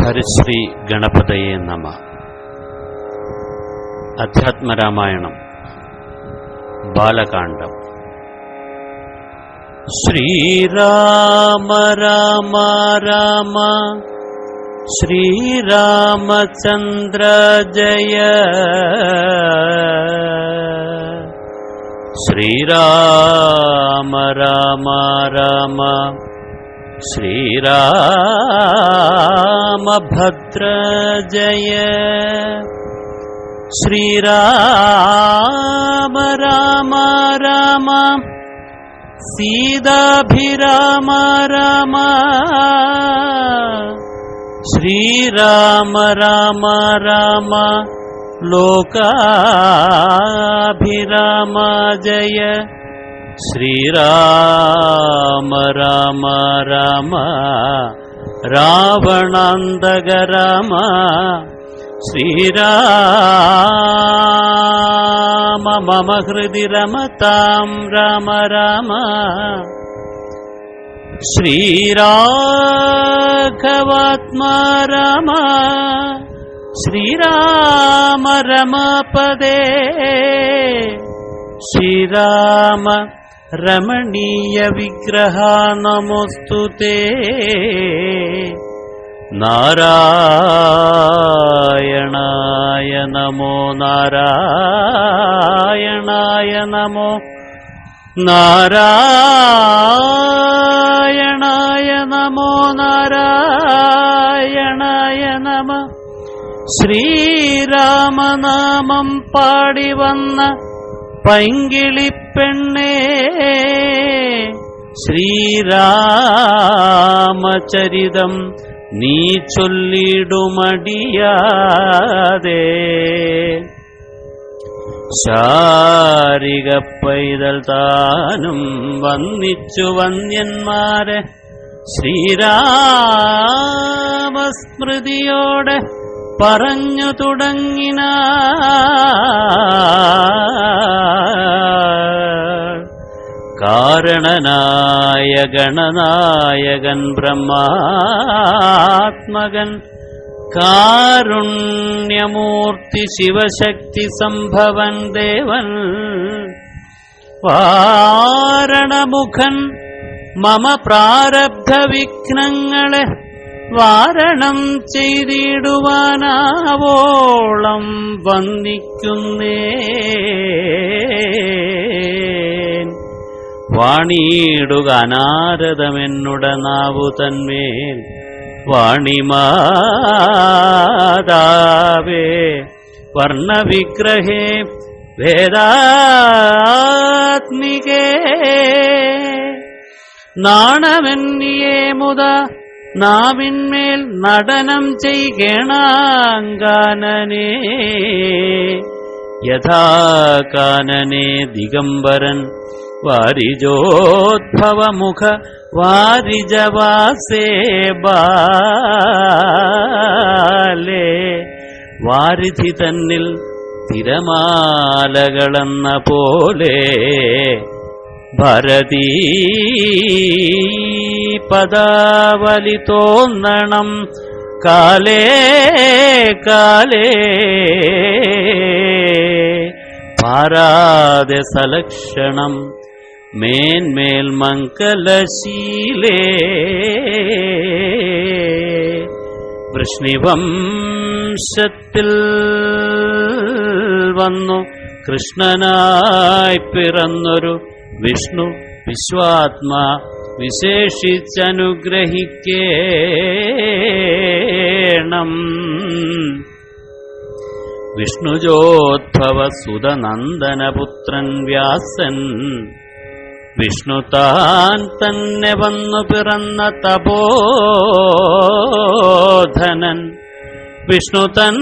హరిశ్రీ గణపదయే నమ. అధ్యాత్మ రామాయణం బాలకాండం. శ్రీరామ రామ రామ శ్రీరామచంద్ర జయ. శ్రీరామ రామ రామ శ్రీరామ रामभद्र जय श्री राम राम। सीताभिराम, राम। श्री राम राम। राम लोकाभिराम, जय। श्री राम राम राम। रावणान्दगरम श्रीराम मम हृदि रमतां राम राम। श्रीराघवात्मा राम श्रीराम रमपदे। श्रीराम രമണീയ വിഗ്രഹ നമോസ്തു നാരായണായ നമോ നാരായണായ നമോ. നാരായണായ നമോ നാരായണായ നമ. ശ്രീരാമനാമം പാടി വന്ന പൈങ്കിളിപ്പെണ്ണേ ശ്രീരാമചരിതം നീ ചൊല്ലിടുമടിയാതെ. ശാരിക പൈതൽ താനും വന്നിച്ചു വന്യന്മാരെ. ശ്രീരാമസ്മൃതിയോടെ പറഞ്ഞു തുടങ്ങിന. കാരണനായ ഗണനായകൻ ബ്രഹ്മാത്മകൻ കാരുണ്യമൂർത്തി ശിവശക്തി സംഭവൻ ദേവൻ വാരണമുഖൻ മമ പ്രാരബ്ധ വിഘ്നങ്ങളെ വാരണം ചെയ്തിടുവാനാവോളം വന്നിക്കുന്നേ വാണിയിടുക അനാരതമെന്നുട നാവു തന്മേൽ വാണിമാതാവേ. വർണവിഗ്രഹേ വേദാത്മികേ. നാണമെന്നിയേ മുത നാവിന്മേൽ നടനം ചെയ്യണാങ്കാനനേ യഥാകാനനെ ദിഗംബരൻ വാരിജോദ്ഭവമുഖ വാരിജവാസേ ബാലേ വാരിധി തന്നിൽ തിരമാലകളെന്ന പോലെ ഭരതീ പദാവലി തോന്നണം കാലേ കാലേ പാരാതെ സലക്ഷണം മേന്മേൽ മംഗലശീലേ വൃഷ്ണിവംശത്തിൽ വന്നു കൃഷ്ണനായി പിറന്നൊരു വിഷ്ണു വിശ്വാത്മാ വിശേഷിച്ചനുഗ്രഹിക്കേണം. വിഷ്ണുജോദ്ഭവ സുതനന്ദനപുത്രൻ വ്യാസൻ വിഷ്ണു താൻ തന്നെ വന്നു പിറന്ന തപോധനൻ. വിഷ്ണു തൻ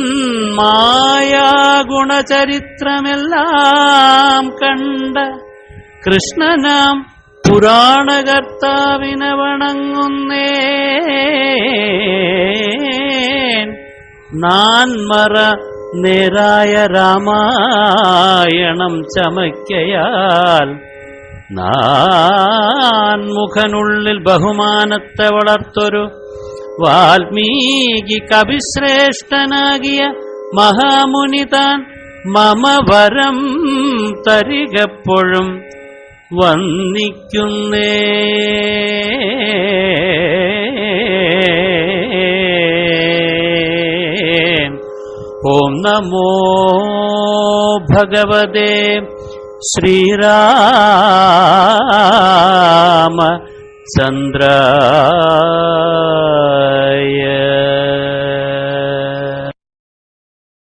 മായാഗുണചരിത്രമെല്ലാം കണ്ട കൃഷ്ണനാം പുരാണകർത്താവിനെ വണങ്ങുന്നേ നാൻമറ നേരായ രാമായണം ചമയ്ക്കയാൽ നാൻ മുഖനുള്ളിൽ ബഹുമാനത്തെ വളർത്തൊരു വാൽമീകി കവിശ്രേഷ്ഠനാകിയ മഹാമുനിതാൻ മമ വരം തരികപ്പോഴും വന്നിക്കുന്നേ ഓം നമോ ഭഗവതേ. श्रीराम चन्द्राय